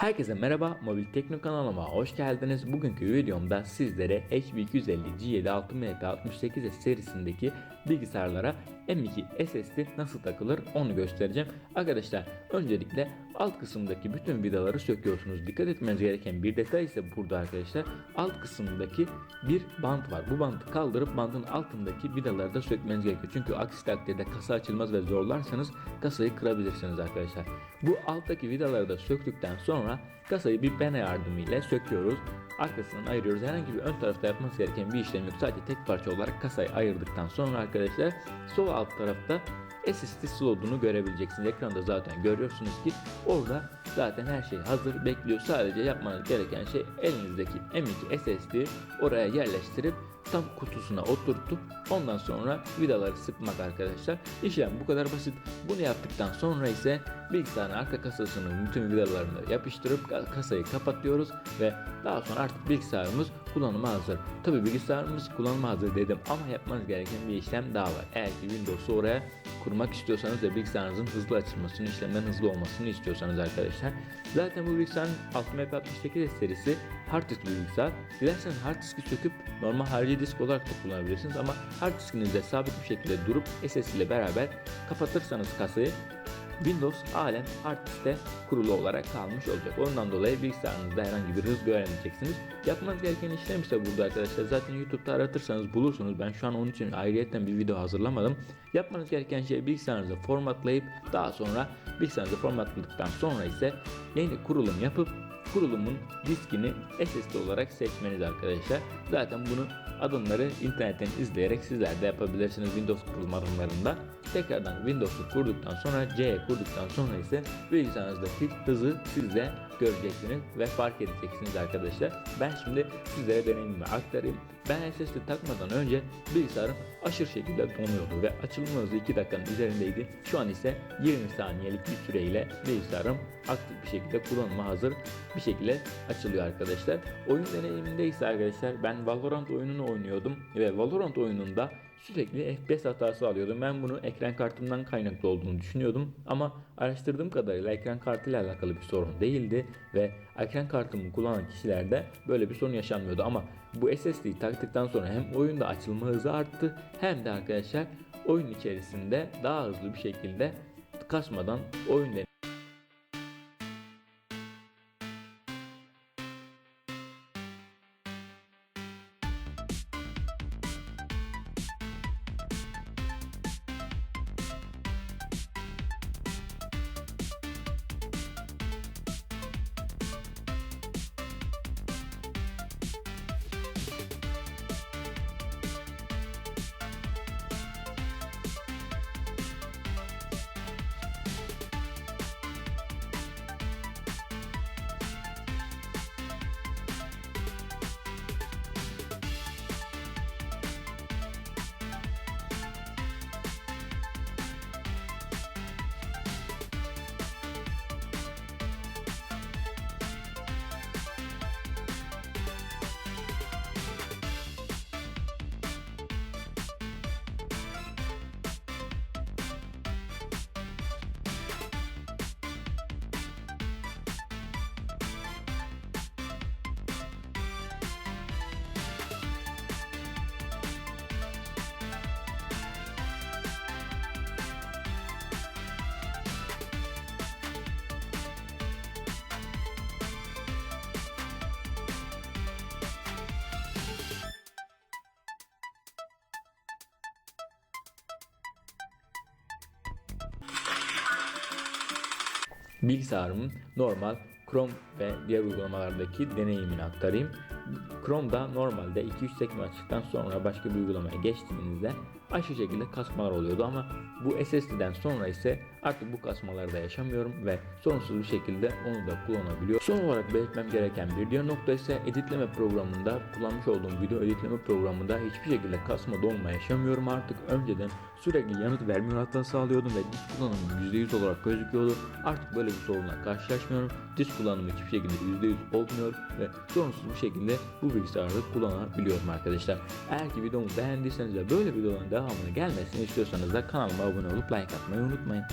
Herkese merhaba, Mobil Tekno kanalıma hoş geldiniz. Bugünkü videomda sizlere HB250 G7 6000MP68S serisindeki bilgisayarlara M2 SSD nasıl takılır onu göstereceğim. Arkadaşlar öncelikle alt kısımdaki bütün vidaları söküyorsunuz. Dikkat etmeniz gereken bir detay ise burada arkadaşlar alt kısımdaki bir bant var. Bu bantı kaldırıp bantın altındaki vidaları da sökmeniz gerekiyor. Çünkü aksi takdirde kasa açılmaz ve zorlarsanız kasayı kırabilirsiniz arkadaşlar. Bu alttaki vidaları da söktükten sonra kasayı bir pene yardımıyla söküyoruz. Arkasından ayırıyoruz. Herhangi bir ön tarafta yapmanız gereken bir işlem yok. Sadece tek parça olarak kasayı ayırdıktan sonra arkadaşlar sol alt tarafta SSD slotunu görebileceksiniz. Ekranda zaten görüyorsunuz ki orada zaten her şey hazır bekliyor. Sadece yapmanız gereken şey elinizdeki M2 SSD oraya yerleştirip tam kutusuna oturtup ondan sonra vidaları sıkmak arkadaşlar. İşlem bu kadar basit. Bunu yaptıktan sonra ise bilgisayarın arka kasasının bütün vidalarını yapıştırıp kasayı kapatıyoruz ve daha sonra artık bilgisayarımız kullanıma hazır. Tabi bilgisayarımız kullanıma hazır dedim ama yapmanız gereken bir işlem daha var. Eğer ki Windows'u oraya kurmak istiyorsanız ve bilgisayarınızın hızlı açılmasını, işlemden hızlı olmasını istiyorsanız arkadaşlar. Zaten bu bilgisayarın 60MP68 serisi hard disk bilgisayar. Dilerseniz hard diski söküp normal harici disk olarak da kullanabilirsiniz ama hard diskinizde sabit bir şekilde durup SSD ile beraber kapatırsanız kasayı Windows halen hard diskte kurulu olarak kalmış olacak. Ondan dolayı bilgisayarınızda herhangi bir hız göremeyeceksiniz. Yapmanız gereken işlem ise burada arkadaşlar. Zaten YouTube'da aratırsanız bulursunuz. Ben şu an onun için ayrıyetten bir video hazırlamadım. Yapmanız gereken şey bilgisayarınızı formatlayıp daha sonra bilgisayarınızı formatladıktan sonra ise yeni kurulum yapıp kurulumun diskini SSD olarak seçmeniz arkadaşlar. Zaten bunu adımları internetten izleyerek sizler de yapabilirsiniz Windows kurulum adımlarında. Tekrardan Windows'u kurduktan sonra C kurduktan sonra ise bilgisayarınızdaki hızı siz de göreceksiniz ve fark edeceksiniz arkadaşlar. Ben şimdi sizlere deneyimimi aktarayım. Ben SSD takmadan önce bilgisayarım aşırı şekilde donuyordu ve açılma hızı 2 dakikanın üzerindeydi. Şu an ise 20 saniyelik bir süreyle bilgisayarım aktif bir şekilde kullanıma hazır bir şekilde açılıyor arkadaşlar. Oyun deneyiminde ise arkadaşlar ben Valorant oyununu oynuyordum ve Valorant oyununda sürekli FPS hatası alıyordum. Ben bunu ekran kartımdan kaynaklı olduğunu düşünüyordum ama araştırdığım kadarıyla ekran kartıyla alakalı bir sorun değildi ve ekran kartımı kullanan kişilerde böyle bir sorun yaşanmıyordu ama bu SSD'yi taktıktan sonra hem oyunda açılma hızı arttı hem de arkadaşlar oyun içerisinde daha hızlı bir şekilde kasmadan oyun bilgisayarımın normal Chrome ve diğer uygulamalardaki deneyimini aktarayım. Chrome'da normalde 2-3 sekme açtıktan sonra başka bir uygulamaya geçtiğinizde aşırı şekilde kasmalar oluyordu ama bu SSD'den sonra ise artık bu kasmaları da yaşamıyorum ve sorunsuz bir şekilde onu da kullanabiliyorum. Son olarak belirtmem gereken bir diğer nokta ise editleme programında kullanmış olduğum video editleme programında hiçbir şekilde kasma donma yaşamıyorum artık. Önceden sürekli yanıt vermiyor hatası sağlıyordum ve disk kullanımı %100 olarak gözüküyordu. Artık böyle bir sorunla karşılaşmıyorum. Disk kullanımı hiçbir şekilde %100 olmuyor ve sorunsuz bir şekilde bu bilgisayarda kullanabiliyorum arkadaşlar. Eğer ki videomu beğendiyseniz ve böyle videoların devamını gelmesini istiyorsanız da kanalıma abone olup like atmayı unutmayın.